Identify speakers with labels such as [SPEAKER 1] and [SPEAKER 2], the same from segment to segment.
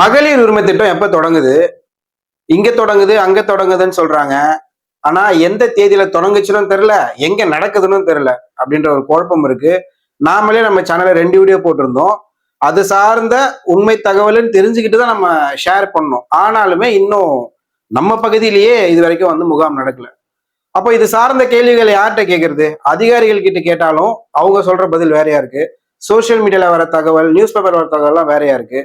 [SPEAKER 1] மகளிர் உரிமை திட்டம் எப்ப தொடங்குது? இங்க தொடங்குது அங்க தொடங்குதுன்னு சொல்றாங்க. ஆனா எந்த தேதியில தொடங்குச்சுன்னு தெரியல. எங்க நடக்குதுன்னு தெரியல அப்படின்ற ஒரு குழப்பம் இருக்கு. நாமளே நம்ம சேனல்ல ரெண்டு வீடியோ போட்டிருந்தோம். அது சார்ந்த உண்மை தகவல்னு தெரிஞ்சுக்கிட்டு தான் நம்ம ஷேர் பண்ணோம். ஆனாலுமே இன்னும் நம்ம பகுதியிலேயே இது வரைக்கும் வந்து முகாம் நடக்கல. அப்போ இது சார்ந்த கேள்விகள் யார்கிட்ட கேட்கறது? அதிகாரிகள் கிட்ட கேட்டாலும் அவங்க சொல்ற பதில் வேறையா இருக்கு. சோஷியல் மீடியால வர தகவல் நியூஸ் பேப்பர் வர தகவல்லாம் வேறையா இருக்கு.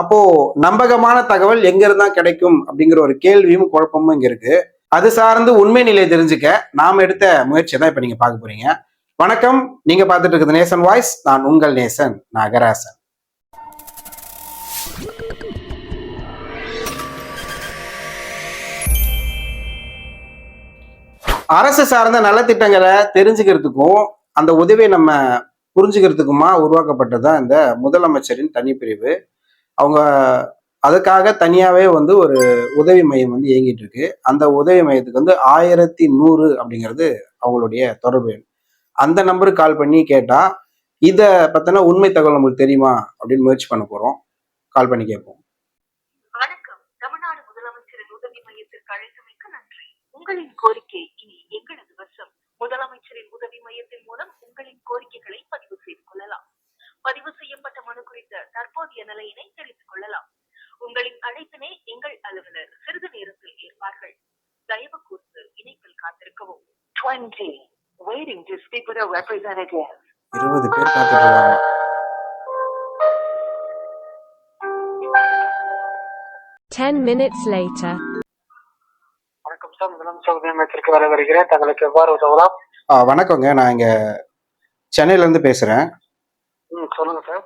[SPEAKER 1] அப்போ நம்பகமான தகவல் எங்க இருந்தா கிடைக்கும் அப்படிங்கிற ஒரு கேள்வியும் குழப்பமும் இங்க இருக்கு. அது சார்ந்து உண்மை நிலையை தெரிஞ்சுக்க நாம் எடுத்த முயற்சியை தான் இப்ப நீங்க பார்க்க போறீங்க. வணக்கம். நீங்க பார்த்துட்டு இருக்குது நேசன் வாய்ஸ். நான் உங்கள் நேசன் நாகராசன். அரசு சார்ந்த நலத்திட்டங்களை தெரிஞ்சுக்கிறதுக்கும் அந்த உதவியை நம்ம புரிஞ்சுக்கிறதுக்குமா உருவாக்கப்பட்டதுதான் இந்த முதலமைச்சரின் தனிப்பிரிவு. அவங்க அதுக்காக தனியாவே வந்து ஒரு உதவி மையம் வந்து இயங்கிட்டு இருக்கு அந்த உதவி மையத்துக்கு வந்து ஆயிரத்தி நூறு அப்படிங்கிறது அவங்களுடைய தொடர்பு எண். அந்த நம்பருக்கு கால் பண்ணி கேட்டா இத பத்தின உண்மை தகவல் நம்மளுக்கு தெரியுமா அப்படின்னு முயற்சி பண்ண போறோம். கால் பண்ணி கேட்போம்.
[SPEAKER 2] வணக்கம். தமிழ்நாடு முதலமைச்சரின் உதவி மையத்திற்கு அழைத்தமைக்கு நன்றி. உங்களின் கோரிக்கை இனி எங்களது வசம். முதலமைச்சரின் உதவி மையத்தின் மூலம் உங்களின் கோரிக்கைகளை பதிவு செய்து கொள்ளலாம். பதிவு செய்யப்பட்ட மனு குறித்த தற்போதைய நிலையினை தெரிந்து கொள்ளலாம். உங்களின் அழைப்பினை எங்கள் அலுவலர் சிறிது நேரத்தில் ஏற்பார்கள் தயவு கூர்ந்து இணைப்பில் காத்திருக்கவும். 20 waiting to speak with a representative.
[SPEAKER 1] இருபது பேர் காத்துட்டு இருக்காங்க
[SPEAKER 3] Ten minutes later.
[SPEAKER 4] வணக்கம் சார். முதலமைச்சர் உதயமைச்சருக்கு வர வருகிறேன் தங்களுக்கு எவ்வாறு உதவலாம்?
[SPEAKER 1] வணக்கங்க. நான் இங்க சென்னையில இருந்து பேசுறேன்.
[SPEAKER 4] சொல்லுங்க சார்.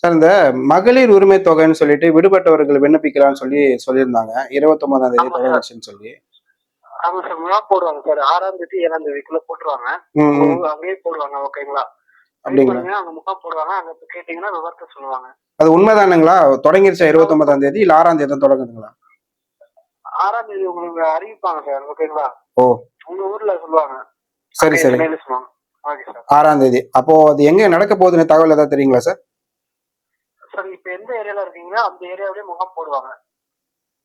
[SPEAKER 1] சார் இந்த மகளிர் உரிமை தொகைன்னு சொல்லிட்டு விடுபட்டவர்கள் விண்ணப்பிக்கலாம்னு சொல்லி சொல்லியிருந்தாங்க. இருபத்தொன்பதாம் தேதி. தொடங்குச்சுன்னு சொல்லி.
[SPEAKER 4] ஆமா சார் முகாம் போடுவாங்க சார். ஆறாம் தேதி ஏழாம் தேதிக்குள்ள போட்டுருவாங்க. அங்கேயே போடுவாங்க ஓகேங்களா?
[SPEAKER 1] அப்படிங்களா?
[SPEAKER 4] அங்க முகாம் போடுவாங்க அங்க கேட்டீங்கன்னா விவரத்தை சொல்லுவாங்க.
[SPEAKER 1] அது உண்மைதானுங்களா? தொடங்கிருச்சா இருபத்தொன்பதாம் தேதி இல்ல ஆறாம் தேதி தொடங்குதுங்களா?
[SPEAKER 4] ஆறாம் தேதி உங்களுக்கு அறிவிப்பாங்க சார் ஓகேங்களா?
[SPEAKER 1] ஓ.
[SPEAKER 4] உங்க ஊர்ல சொல்லுவாங்க.
[SPEAKER 1] சரி சரி
[SPEAKER 4] சென்னையில சொல்லுவாங்க ஓகே சார்
[SPEAKER 1] ஆறாம் தேதி. அப்போ அது எங்க நடக்க போகுதுன்னு தகவல் ஏதாவது தெரியுங்களா சார்
[SPEAKER 4] சார் இப்ப எந்த ஏரியால இருக்கீங்களோ அந்த ஏரியாவிலேயே முகாம் போடுவாங்க.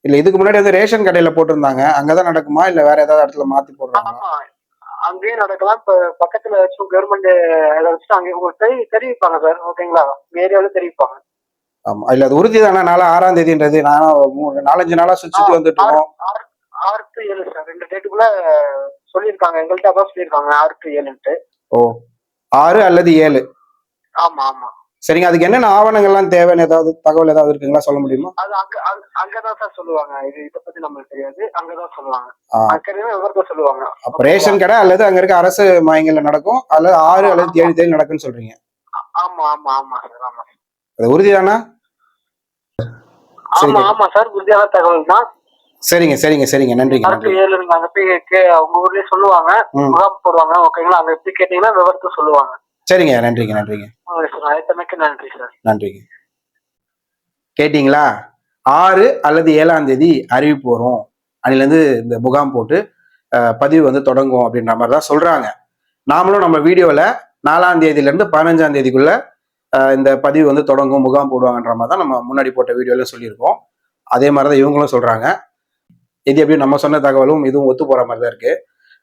[SPEAKER 1] இல்ல இதுக்கு முன்னாடி வந்து ரேஷன் கடையில போட்டிருந்தாங்க. அங்கதான் நடக்குமா? இல்ல வேற ஏதாவது இடத்துல மாத்தி போடுறாங்களா?
[SPEAKER 4] ஆமா. அங்கேயே நடக்கலாம். இப்ப பக்கத்துல ஏதாச்சும் கவர்மெண்ட் ஏதாச்சும் அங்கே உங்களுக்கு தெரி தெரிவிப்பாங்க சார் ஓகேங்களா? ஏரியாவில தெரிவிப்பாங்க.
[SPEAKER 1] ஆமா. இல்ல அது உறுதி தானே? நாளை ஆறாம் தேதின்றது. நானும் மூணு நாலஞ்சு நாளா சுத்தி சுத்தி வந்துட்டு
[SPEAKER 4] ஆறு
[SPEAKER 1] இருக்கோம்.
[SPEAKER 4] ஆறு டு ஏழு சார் ரெண்டு டேட்டுக்குள்ள சொல்லியிருக்காங்க. எங்கள்கிட்ட அதான் சொல்லியிருக்காங்க ஆறு டு ஏழுன்ட்டு.
[SPEAKER 1] ஓ. ஆறு அல்லது ஏழு.
[SPEAKER 4] ஆமா ஆமா.
[SPEAKER 1] சரிங்க. அதுக்கு என்னென்ன ஆவணங்கள்லாம் தேவைன்னு ஏதாவது தகவல் ஏதாவது இருக்குங்களா? சொல்ல முடியுமா?
[SPEAKER 4] அது அங்க அங்க- அங்கதான் சார் சொல்லுவாங்க. இது இத பத்தி நம்மளுக்கு தெரியாது. அங்கதான் சொல்லுவாங்க. அக்கறையுமே விவரத்தை சொல்லுவாங்க.
[SPEAKER 1] அப்ப ரேஷன் கடை அல்லது அங்க இருக்க அரசு மையங்கள்ல நடக்கும். அல்லது ஆறு அல்லது ஏழு தேதி நடக்கும்னு சொல்றீங்க.
[SPEAKER 4] ஆமா ஆமா ஆமா சார் ஆமா.
[SPEAKER 1] அது உறுதிதானா
[SPEAKER 4] ஆமா. ஆமா சார் உறுதியான தகவல் தான்
[SPEAKER 1] சரிங்க சரிங்க சரிங்க. நன்றிங்க நன்றி
[SPEAKER 4] ஏழு அங்க போய் கே- அவங்க ஊர்லயே சொல்லுவாங்க. முகாம் போடுவாங்க ஓகேங்களா? அங்க எப்படி கேட்டீங்கன்னா விவரத்தை சொல்லுவாங்க.
[SPEAKER 1] சரிங்க நன்றிங்க நன்றிங்க.
[SPEAKER 4] அழைத்தமைக்கு நன்றி சார்.
[SPEAKER 1] நன்றிங்க. கேட்டிங்களா? ஆறு அல்லது ஏழாம் தேதி அறிவிப்பு வரும். அன்னிலேருந்து இந்த முகாம் போட்டு பதிவு வந்து தொடங்கும் அப்படின்ற மாதிரி தான் சொல்றாங்க. நாமளும் நம்ம வீடியோவில் நாலாம் தேதியிலேருந்து பதினஞ்சாம் தேதிக்குள்ள இந்த பதிவு வந்து தொடங்கும் முகாம் போடுவாங்கன்ற மாதிரி தான் நம்ம முன்னாடி போட்ட வீடியோல சொல்லியிருக்கோம். அதே மாதிரி தான் இவங்களும் சொல்றாங்க. இது எப்படி நம்ம சொன்ன தகவலும் இதுவும் ஒத்து போற மாதிரி தான் இருக்கு.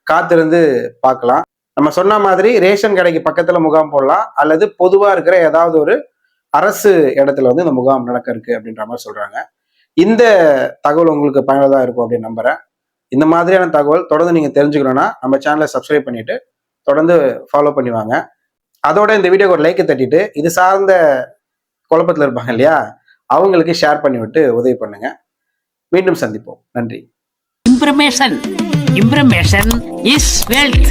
[SPEAKER 1] காத்திருந்து பார்க்கலாம். நம்ம சொன்ன மாதிரி ரேஷன் கடைக்கு பக்கத்துல முகாம் போடலாம். அல்லது பொதுவா இருக்கிற ஏதாவது ஒரு அரசு இடத்துல வந்து இந்த முகாம் நடக்க இருக்கு அப்படின்ற மாதிரி சொல்றாங்க. இந்த தகவல் உங்களுக்கு பயனுள்ளதாக இருக்கும் அப்படின்னு நம்புறேன். இந்த மாதிரியான தகவல் தொடர்ந்து நீங்க தெரிஞ்சுக்கணும்னா நம்ம சேனலை சப்ஸ்கிரைப் பண்ணிட்டு தொடர்ந்து ஃபாலோ பண்ணி வாங்க. அதோட இந்த வீடியோக்கு ஒரு லைக்கை தட்டிட்டு இது சார்ந்த குழப்பத்தில் இருப்பாங்க இல்லையா? அவங்களுக்கு ஷேர் பண்ணி விட்டு உதவி பண்ணுங்கள் மீண்டும் சந்திப்போம் நன்றி
[SPEAKER 5] Information. Information is wealth.